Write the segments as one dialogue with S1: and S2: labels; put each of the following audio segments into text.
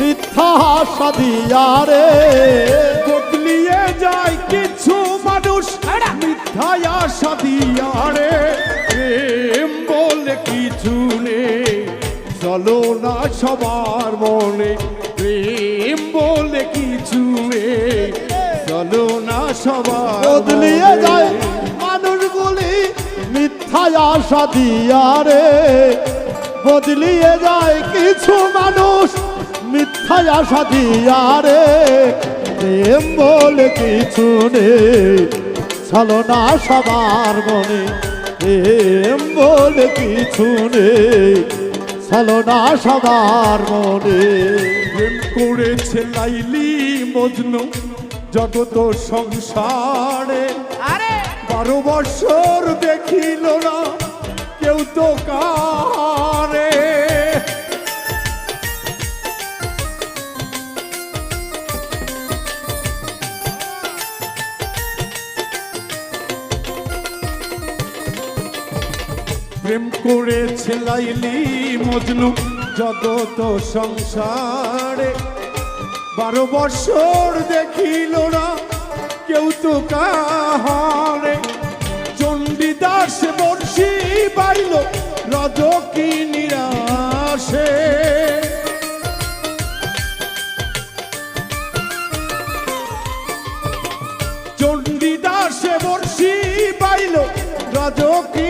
S1: মিথ্যা সাদিয়া রে।
S2: বদলিয়ে যায় কিছু মানুষ মিথ্যায় আশা দিয়া রে। প্রেম বলে কিছু নেই চলো না সবার মনে। প্রেম বলে কিছু নেই চলো না সবার
S1: বদলিয়ে। যায় মানুষগুলি মিথ্যা আশা দিয়া রে। বদলিয়ে যায় কিছু মানুষ মিথ্যা আশা দিয়া রে প্রেম বলে কিছু নেই। চলো না সবার মনে প্রেম বলে কিছু নেই। চলো না সবার মনে।
S2: প্রেম করেছে লাইলি মজনু জগত সংসারে।
S3: আরে!
S2: বারো বছর দেখিল না কেউ তো কারে প্রেম করেছে লাইলি মজনু, জগত সংসারে। বারো বছর দেখিল না কেউ তো কাহারে। চণ্ডীদাস বর্ষি বাইল রজকি নিরাশে। চণ্ডীদাসে বর্ষি রজকি নিরাশে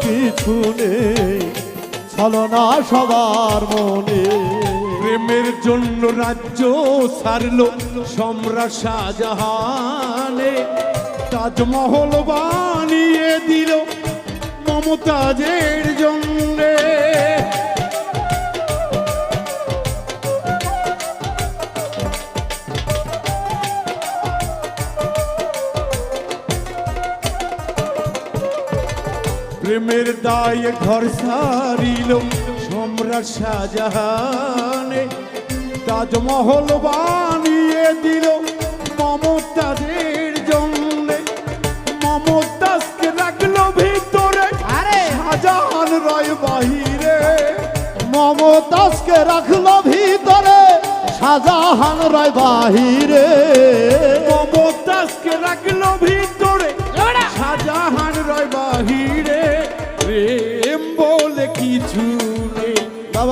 S1: কিছু নেই। চলো না সবার মনে।
S2: প্রেমের জন্য রাজ্য সারল সম্রাট শাহজাহানে। তাজমহল বানিয়ে দিল মমতাজের জন্যে। প্রেমের দায়ে ঘর সারিল সম্রাট শাহজাহানে। তাজমহল বানিয়ে দিল মমতাজের জন্য। মমতাজকে রাখল ভিতরে
S3: আরে!
S2: শাহজাহান রয় বাহিরে।
S1: মমতাজকে রাখল ভিতরে শাহজাহান রায় বাহিরে।
S2: মমতাজকে রাখল ভিতরে শাহজাহান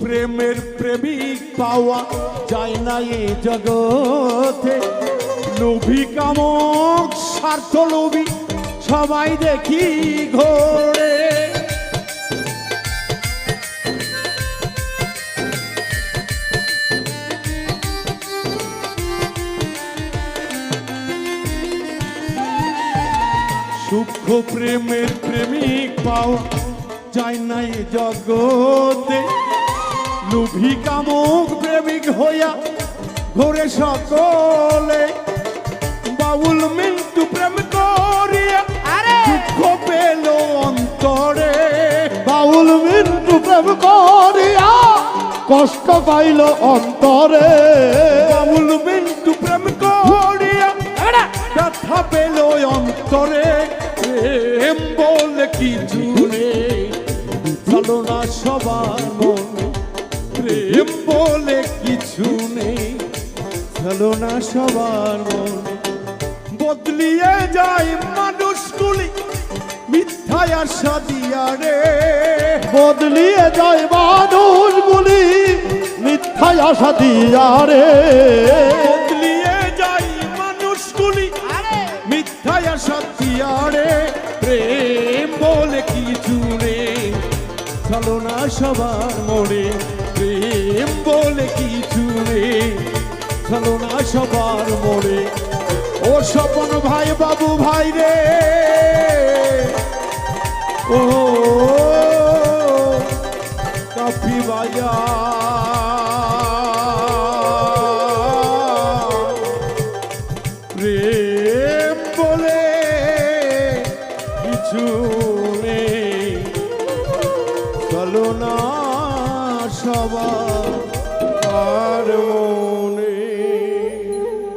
S2: প্রেমের প্রেমিক পাওয়া যায় না এই জগতে। লোভী কামক, স্বার্থ লোভী, সবাই দেখি ঘোরে। সূক্ষ্ম প্রেমের প্রেমিক পাওয়া যায় না এই জগতে। লোভী কামুক প্রেমিক হইয়া ঘরে সকলে। বাউল মিন্টু প্রেম করিয়া
S3: আরে!
S2: দুঃখ পেল অন্তরে।
S1: বাউল মিন্টু প্রেম করিয়া কষ্ট পাইল অন্তরে।
S2: বাউল মিন্টু প্রেম করিয়া ব্যথা পেল অন্তরে। প্রেম বলে কিছু নেই। চলো না সবার বলে কিছু নেই। চলো না সবার মনে। বদলিয়ে যায় মানুষগুলি মিথ্যায় আশা দিয়া রে।
S1: বদলিয়ে যায় মানুষগুলি মিথ্যায় আশা দিয়া রে।
S2: বদলিয়ে যায় মানুষগুলি
S3: আরে।
S2: মিথ্যায় সত্যিয়ারে প্রেম বলে কিছু নেই। চলো না সবার মনে। প্রেম বলে কিছু নেই। চলো না সবার মনে। ও স্বপন ভাই, বাবু ভাই রে। ও, কাফি বাজার প্রেম বলে কিছু চলো না সবার মনে